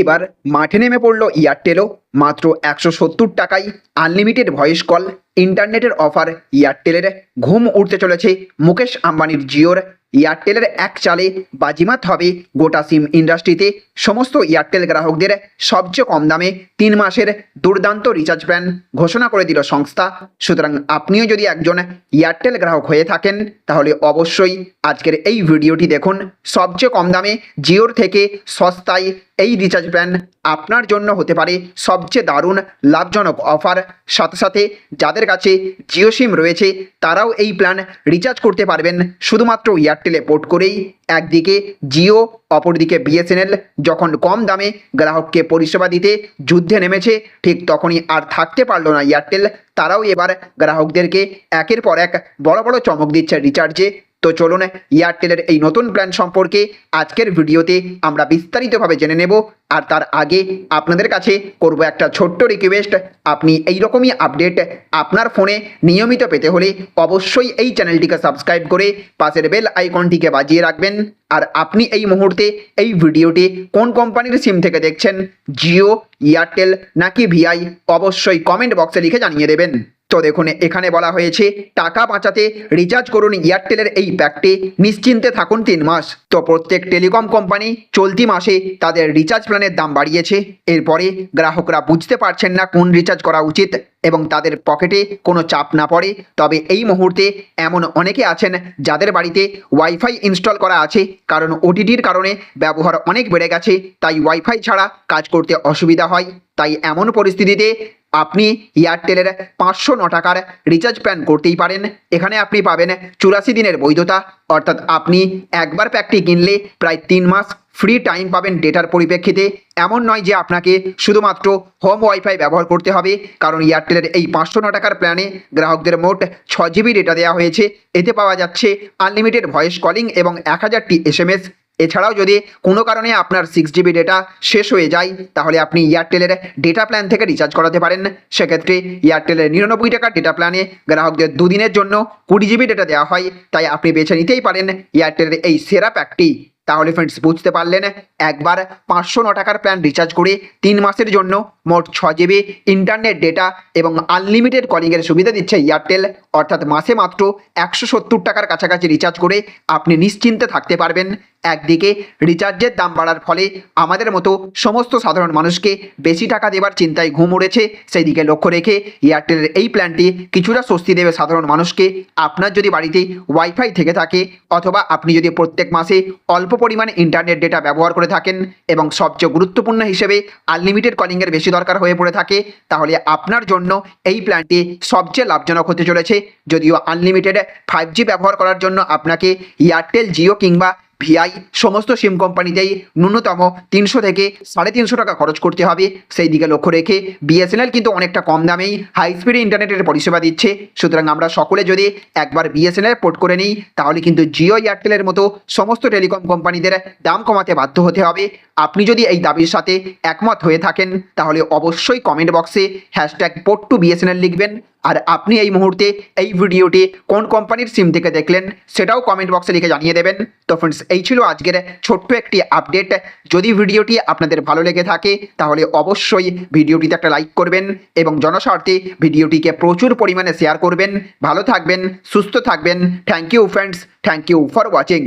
এবার মাঠে নেমে পড়ল এয়ারটেলও। মাত্র একশো সত্তর টাকায় আনলিমিটেড ভয়েস কল ইন্টারনেটের অফার এয়ারটেলের। ঘুম উঠতে চলেছে মুকেশ আম্বানির জিওর। এয়ারটেলের এক চালে বাজিমাত হবে গোটা সিম ইন্ডাস্ট্রিতে। সমস্ত এয়ারটেল গ্রাহকদের সবচেয়ে কম দামে তিন মাসের দুর্দান্ত রিচার্জ প্ল্যান ঘোষণা করে দিল সংস্থা। সুতরাং আপনিও যদি একজন এয়ারটেল গ্রাহক হয়ে থাকেন, তাহলে অবশ্যই আজকের এই ভিডিওটি দেখুন। সবচেয়ে কম দামে জিওর থেকে সস্তায় এই রিচার্জ প্ল্যান আপনার জন্য হতে পারে সবচেয়ে দারুণ লাভজনক অফার। সাথে সাথে যাদের কাছে জিও সিম রয়েছে, তারাও এই প্ল্যান রিচার্জ করতে পারবেন। শুধুমাত্র এয়ারটেলে পোর্ট করেই একদিকে জিও, অপরদিকে বিএসএনএল। যখন কম দামে গ্রাহককে পরিষেবা দিতে যুদ্ধে নেমেছে, ঠিক তখনই আর থাকতে পারল না এয়ারটেল। তারাও এবার গ্রাহকদেরকে একের পর এক বড় বড় চমক দিচ্ছে রিচার্জে। তো চলুন এয়ারটেলের এই নতুন প্ল্যান সম্পর্কে আজকের ভিডিওতে আমরা বিস্তারিতভাবে জেনে নেব। আর তার আগে আপনাদের কাছে করব একটা ছোট্ট রিকোয়েস্ট আপনি এই রকমই আপডেট আপনার ফোনে নিয়মিত পেতে হলে অবশ্যই এই চ্যানেলটিকে সাবস্ক্রাইব করে পাশের বেল আইকনটিকে বাজিয়ে রাখবেন। আর আপনি এই মুহূর্তে এই ভিডিওটি কোন কোম্পানির সিম থেকে দেখছেন? জিও এয়ারটেল নাকি ভিআই অবশ্যই কমেন্ট বক্সে লিখে জানিয়ে দেবেন। তো দেখুন, এখানে বলা হয়েছে, টাকা বাঁচাতে রিচার্জ করুন এয়ারটেলের এই প্যাকটি নিশ্চিন্তে থাকুন তিন মাস। তো প্রত্যেক টেলিকম কোম্পানি চলতি মাসে তাদের রিচার্জ প্ল্যানের দাম বাড়িয়েছে। এরপরে গ্রাহকরা বুঝতে পারছেন না কোন রিচার্জ করা উচিত এবং তাদের পকেটে কোনো চাপ না পড়ে। তবে এই মুহূর্তে এমন অনেকে আছেন যাদের বাড়িতে ওয়াইফাই ইনস্টল করা আছে, কারণ ওটিটির কারণে ব্যবহার অনেক বেড়ে গেছে, তাই ওয়াইফাই ছাড়া কাজ করতে অসুবিধা হয়। তাই এমন পরিস্থিতিতে আপনি এয়ারটেলের পাঁচশো ন টাকার রিচার্জ প্ল্যান করতেই পারেন। এখানে আপনি পাবেন চুরাশি দিনের বৈধতা। অর্থাৎ আপনি একবার প্যাকটি কিনলে প্রায় তিন মাস ফ্রি টাইম পাবেন ডেটার পরিপ্রেক্ষিতে। এমন নয় যে আপনাকে শুধুমাত্র হোম ওয়াইফাই ব্যবহার করতে হবে। কারণ এয়ারটেলের এই পাঁচশো ন টাকার প্ল্যানে গ্রাহকদের মোট ছ জিবি ডেটা দেওয়া হয়েছে। এতে পাওয়া যাচ্ছে আনলিমিটেড ভয়েস কলিং এবং এক হাজারটি এস এম এস এছাড়াও যদি কোনো কারণে আপনার সিক্স জিবি ডেটা শেষ হয়ে যায়, তাহলে আপনি এয়ারটেলের ডেটা প্ল্যান থেকে রিচার্জ করাতে পারেন। সেক্ষেত্রে এয়ারটেলের নিরানব্বই টাকার ডেটা প্ল্যানে গ্রাহকদের দুদিনের জন্য কুড়ি জিবি ডেটা দেওয়া হয়। তাই আপনি বেছে নিতেই পারেন এয়ারটেলের এই সেরা প্যাকটি তাহলে ফ্রেন্ডস বুঝতে পারলেন, একবার পাঁচশো ন টাকার প্ল্যান রিচার্জ করে তিন মাসের জন্য মোট ছ জিবি ইন্টারনেট ডেটা এবং আনলিমিটেড কলিংয়ের সুবিধা দিচ্ছে এয়ারটেল অর্থাৎ মাসে মাত্র একশো সত্তর টাকার কাছাকাছি রিচার্জ করে আপনি নিশ্চিন্তে থাকতে পারবেন। একদিকে রিচার্জের দাম বাড়ার ফলে আমাদের মতো সমস্ত সাধারণ মানুষকে বেশি টাকা দেবার চিন্তায় ঘুম উড়েছে সেই দিকে লক্ষ্য রেখে এয়ারটেলের এই প্ল্যানটি কিছুটা স্বস্তি দেবে সাধারণ মানুষকে। আপনার যদি বাড়িতে ওয়াইফাই থেকে থাকে অথবা আপনি যদি প্রত্যেক মাসে অল্প পরিমাণে ইন্টারনেট ডেটা ব্যবহার করে থাকেন এবং সবচেয়ে গুরুত্বপূর্ণ হিসেবে আনলিমিটেড কলিংয়ের বেশি দরকার হয়ে পড়ে থাকে, তাহলে আপনার জন্য এই প্ল্যানটি সবচেয়ে লাভজনক হতে চলেছে। যদিও আনলিমিটেড ফাইভ জি ব্যবহার করার জন্য আপনাকে এয়ারটেল জিও কিংবা ভিআই সমস্ত সিম কোম্পানিতেই ন্যূনতম তিনশো থেকে সাড়ে তিনশো টাকা খরচ করতে হবে। সেই দিকে লক্ষ্য রেখে বিএসএনএল কিন্তু অনেকটা কম দামেই হাই স্পিড ইন্টারনেটের পরিষেবা দিচ্ছে। সুতরাং আমরা সকলে যদি একবার বিএসএনএল পোর্ট করে নিই, তাহলে কিন্তু জিও এয়ারটেলের মতো সমস্ত টেলিকম কোম্পানিদের দাম কমাতে বাধ্য হতে হবে। আপনি যদি এই দাবির সাথে একমত হয়ে থাকেন, তাহলে অবশ্যই কমেন্ট বক্সে হ্যাশট্যাগ পোর্ট টু বিএসএনএল লিখবেন। আর আপনি এই মুহূর্তে এই ভিডিওটি কোন কোম্পানির সিম থেকে দেখলেন, সেটাও কমেন্ট বক্সে লিখে জানিয়ে দেবেন। তো ফ্রেন্ডস এই ছিল আজকের ছোট্ট একটি আপডেট যদি ভিডিওটি আপনাদের ভালো লেগে থাকে, তাহলে অবশ্যই ভিডিওটিতে একটা লাইক করবেন এবং জনস্বার্থে ভিডিওটিকে প্রচুর পরিমাণে শেয়ার করবেন। ভালো থাকবেন, সুস্থ থাকবেন। Thank you friends thank you for watching